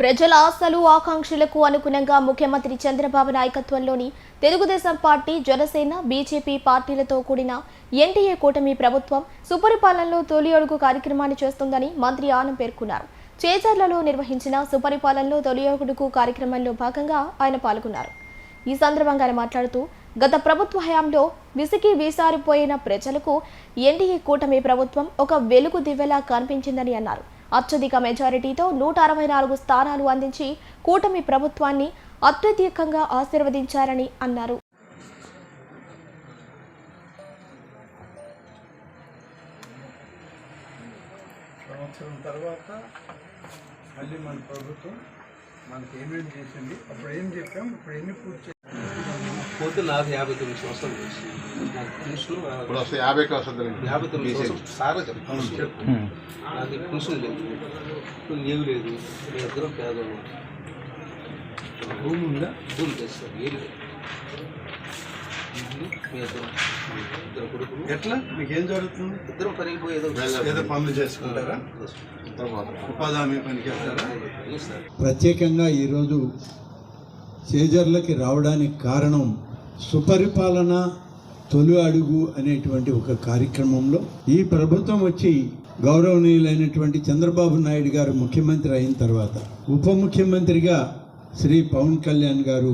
ప్రజల ఆశలు ఆకాంక్షలకు అనుగుణంగా ముఖ్యమంత్రి చంద్రబాబు నాయకత్వంలోని తెలుగుదేశం పార్టీ జనసేన బీజేపీ పార్టీలతో కూడిన ఎన్డీఏ కూటమి ప్రభుత్వం సుపరిపాలనలో తొలి అడుగు కార్యక్రమాన్ని చేస్తుందని మంత్రి ఆనం పేర్కొన్నారు. చేజర్లలో నిర్వహించిన సుపరిపాలనలో తొలి అడుగు కార్యక్రమంలో భాగంగా ఆయన పాల్గొన్నారు. ఈ సందర్భంగా ఆయన మాట్లాడుతూ గత ప్రభుత్వ హయాంలో విసికి వీసారిపోయిన ప్రజలకు ఎన్డీఏ కూటమి ప్రభుత్వం ఒక వెలుగు దివ్వెలా కనిపించిందని అన్నారు. అత్యధిక మెజారిటీతో నూట అరవై నాలుగు స్థానాలు అందించి కూటమి ప్రభుత్వాన్ని అత్యధికంగా ఆశీర్వదించారని అన్నారు. సంవత్సరం తర్వాత మళ్ళీ మన ప్రభుత్వం మనకి ఏమేమి చేసింది అప్పుడు ఏం చెప్పాం ఇప్పుడు ఎన్ని పూర్తి పోతే నాకు యాభై తొమ్మిది సంవత్సరాలు చేసి నాకు వస్తుంది యాభై తొమ్మిది సంవత్సరాలు సారా చెప్పు నాకు పెన్షన్ లేదు ఏమి లేదు మీ ఇద్దరం పేదవాళ్ళు భూమి ఉందా? భూమి చేస్తారు ఏమి లేదు. మీ ఇద్దరం ఇద్దరు కొడుకులు. ఎట్లా? మీకేం జరుగుతుంది? ఇద్దరం పనికి ఏదో ఏదో పనులు చేసుకుంటారా? ఉపాధి హామీ పనికి వెళ్తారా ప్రత్యేకంగా ఈరోజు చేజర్లకి రావడానికి కారణం సుపరిపాలన తొలి అడుగు అనేటువంటి ఒక కార్యక్రమంలో ఈ ప్రభుత్వం వచ్చి గౌరవనీయులైనటువంటి చంద్రబాబు నాయుడు గారు ముఖ్యమంత్రి అయిన తర్వాత ఉప ముఖ్యమంత్రిగా శ్రీ పవన్ కళ్యాణ్ గారు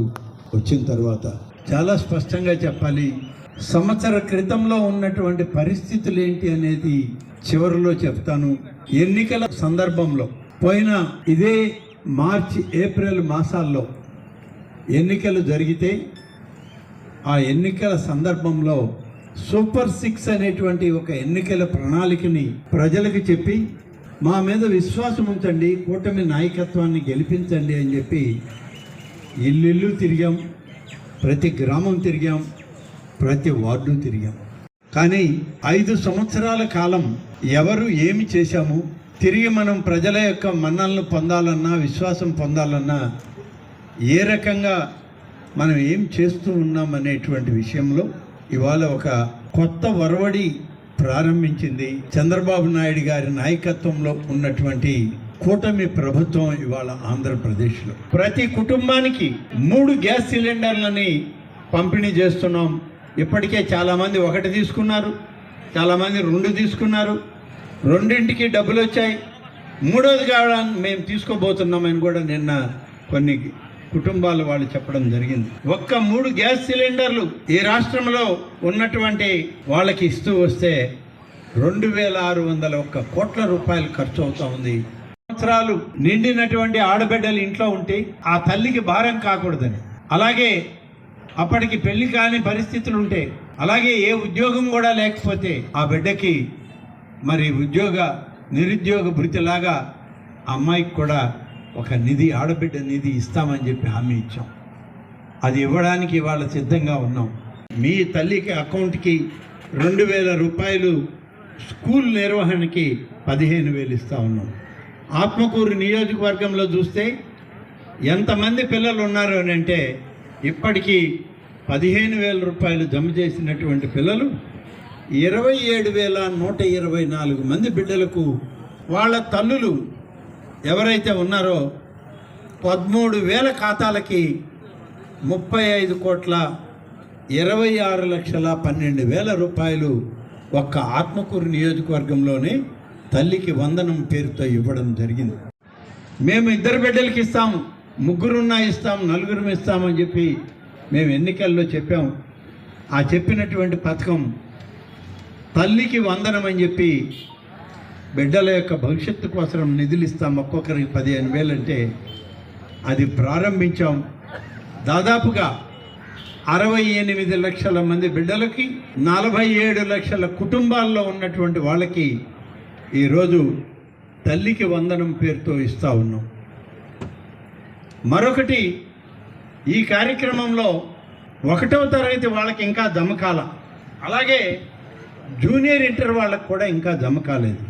వచ్చిన తర్వాత చాలా స్పష్టంగా చెప్పాలి. సంవత్సర క్రితంలో ఉన్నటువంటి పరిస్థితులు ఏంటి అనేది చివరిలో చెప్తాను. ఎన్నికల సందర్భంలో పోయిన ఇదే మార్చి ఏప్రిల్ మాసాల్లో ఎన్నికలు జరిగితే ఆ ఎన్నికల సందర్భంలో సూపర్ సిక్స్ అనేటువంటి ఒక ఎన్నికల ప్రణాళికని ప్రజలకు చెప్పి మా మీద విశ్వాసం ఉంచండి కూటమి నాయకత్వాన్ని గెలిపించండి అని చెప్పి ఇల్లు తిరిగాం ప్రతి గ్రామం తిరిగాం ప్రతి వార్డు తిరిగాం. కానీ ఐదు సంవత్సరాల కాలం ఎవరు ఏమి చేశాము తిరిగి మనం ప్రజల యొక్క మన్నలను పొందాలన్నా విశ్వాసం పొందాలన్నా ఏ రకంగా మనం ఏం చేస్తూ ఉన్నాం అనేటువంటి విషయంలో ఇవాళ ఒక కొత్త వరవడి ప్రారంభించింది. చంద్రబాబు నాయుడు గారి నాయకత్వంలో ఉన్నటువంటి కూటమి ప్రభుత్వం ఇవాళ ఆంధ్రప్రదేశ్లో. ప్రతి కుటుంబానికి మూడు గ్యాస్ సిలిండర్లని పంపిణీ చేస్తున్నాం. ఇప్పటికే చాలామంది ఒకటి తీసుకున్నారు చాలామంది రెండు తీసుకున్నారు. రెండింటికి డబ్బులు వచ్చాయి మూడోది కావడానికి మేము తీసుకోబోతున్నామని కూడా నిన్న కొన్ని కుటుంబాలు వాళ్ళు చెప్పడం జరిగింది. ఒక్క మూడు గ్యాస్ సిలిండర్లు ఈ రాష్ట్రంలో ఉన్నటువంటి వాళ్ళకి ఇస్తూ వస్తే రెండు వేల ఆరు వందల ఒక్క కోట్ల రూపాయలు ఖర్చు అవుతా ఉంది. సంవత్సరాలు నిండినటువంటి ఆడబిడ్డలు ఇంట్లో ఉంటే ఆ తల్లికి భారం కాకూడదని. అలాగే అప్పటికి పెళ్ళి కాని పరిస్థితులు ఉంటే అలాగే ఏ ఉద్యోగం కూడా లేకపోతే ఆ బిడ్డకి మరి ఉద్యోగ నిరుద్యోగ భృతిలాగా ఆ అమ్మాయికి కూడా ఒక నిధి ఆడబిడ్డ నిధి ఇస్తామని చెప్పి హామీ ఇచ్చాం. అది ఇవ్వడానికి ఇవాళ సిద్ధంగా ఉన్నాం. మీ తల్లికి అకౌంట్కి రెండు వేల రూపాయలు స్కూల్ నిర్వహణకి పదిహేను వేలు ఇస్తా ఉన్నాం. ఆత్మకూరు నియోజకవర్గంలో చూస్తే ఎంతమంది పిల్లలు ఉన్నారు అని అంటే ఇప్పటికీ పదిహేను వేల రూపాయలు జమ చేసినటువంటి పిల్లలు ఇరవై ఏడు వేల నూట ఇరవై నాలుగు మంది బిడ్డలకు వాళ్ళ తల్లులు ఎవరైతే ఉన్నారో పదమూడు వేల ఖాతాలకి ముప్పై ఐదు కోట్ల ఇరవై ఆరు లక్షల పన్నెండు వేల రూపాయలు ఒక్క ఆత్మకూరు నియోజకవర్గంలోనే తల్లికి వందనం పేరుతో ఇవ్వడం జరిగింది. మేము ఇద్దరు బిడ్డలకి ఇస్తాం ముగ్గురున్నా ఇస్తాం నలుగురు ఇస్తామని చెప్పి మేము ఎన్నికల్లో చెప్పాం. ఆ చెప్పినటువంటి పథకం తల్లికి వందనం అని చెప్పి బిడ్డల యొక్క భవిష్యత్తు కోసం నిధులు ఇస్తాం ఒక్కొక్కరికి పదిహేను వేలు అంటే అది ప్రారంభించాం. దాదాపుగా అరవై ఎనిమిది లక్షల మంది బిడ్డలకి నలభై ఏడు లక్షల కుటుంబాల్లో ఉన్నటువంటి వాళ్ళకి ఈరోజు తల్లికి వందనం పేరుతో ఇస్తూ ఉన్నాం. మరొకటి ఈ కార్యక్రమంలో ఒకటవ తరగతి వాళ్ళకి ఇంకా జమ కాల అలాగే జూనియర్ ఇంటర్ వాళ్ళకి కూడా ఇంకా జమ కాలేదు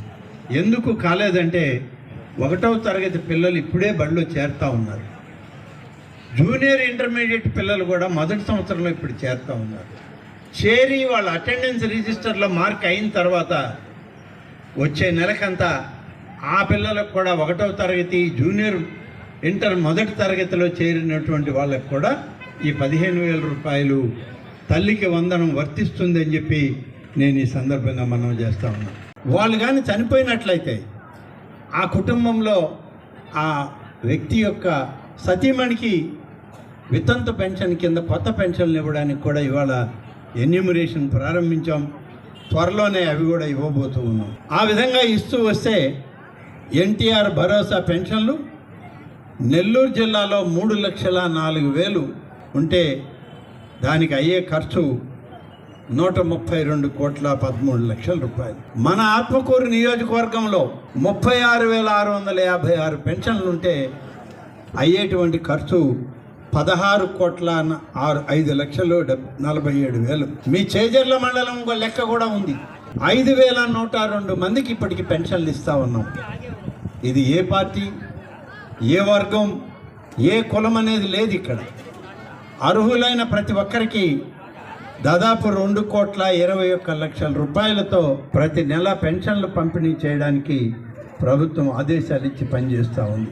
ఎందుకు కాలేదంటే ఒకటవ తరగతి పిల్లలు ఇప్పుడే బడిలో చేరుతూ ఉన్నారు. జూనియర్ ఇంటర్మీడియట్ పిల్లలు కూడా మొదటి సంవత్సరంలో ఇప్పుడు చేరుతూ ఉన్నారు. చేరి వాళ్ళ అటెండెన్స్ రిజిస్టర్లో మార్క్ అయిన తర్వాత వచ్చే నెలకంతా ఆ పిల్లలకు కూడా ఒకటవ తరగతి జూనియర్ ఇంటర్ మొదటి తరగతిలో చేరినటువంటి వాళ్ళకు కూడా ఈ పదిహేను వేల రూపాయలు తల్లికి వందనం వర్తిస్తుందని చెప్పి నేను ఈ సందర్భంగా మనం చేస్తా ఉన్నాను. వాళ్ళు కానీ చనిపోయినట్లయితే ఆ కుటుంబంలో ఆ వ్యక్తి యొక్క సతీమణికి వితంతు పెన్షన్ కింద కొత్త పెన్షన్లు ఇవ్వడానికి కూడా ఇవాళ ఎన్యూమరేషన్ ప్రారంభించాం. త్వరలోనే అవి కూడా ఇవ్వబోతూ ఉన్నాం. ఆ విధంగా ఇస్తూ వస్తే ఎన్టీఆర్ భరోసా పెన్షన్లు నెల్లూరు జిల్లాలో మూడు లక్షల నాలుగు వేలు ఉంటే దానికి అయ్యే ఖర్చు నూట ముప్పై రెండు కోట్ల పదమూడు లక్షల రూపాయలు. మన ఆత్మకూరు నియోజకవర్గంలో ముప్పై ఆరు వేల ఆరు వందల యాభై ఆరు పెన్షన్లు ఉంటే అయ్యేటువంటి ఖర్చు పదహారు కోట్ల ఆరు ఐదు లక్షలు డెబ్- నలభై ఏడు వేలు. మీ చేజర్ల మండలం లెక్క కూడా ఉంది. ఐదు వేల నూట రెండు మందికి ఇప్పటికి పెన్షన్లు ఇస్తా ఉన్నాం. ఇది ఏ పార్టీ ఏ వర్గం ఏ కులం అనేది లేదు ఇక్కడ. అర్హులైన ప్రతి ఒక్కరికి దాదాపు రెండు కోట్ల ఇరవై ఒక్క లక్షల రూపాయలతో ప్రతి నెల పెన్షన్లు పంపిణీ చేయడానికి ప్రభుత్వం ఆదేశాలు ఇచ్చి పనిచేస్తూ ఉంది.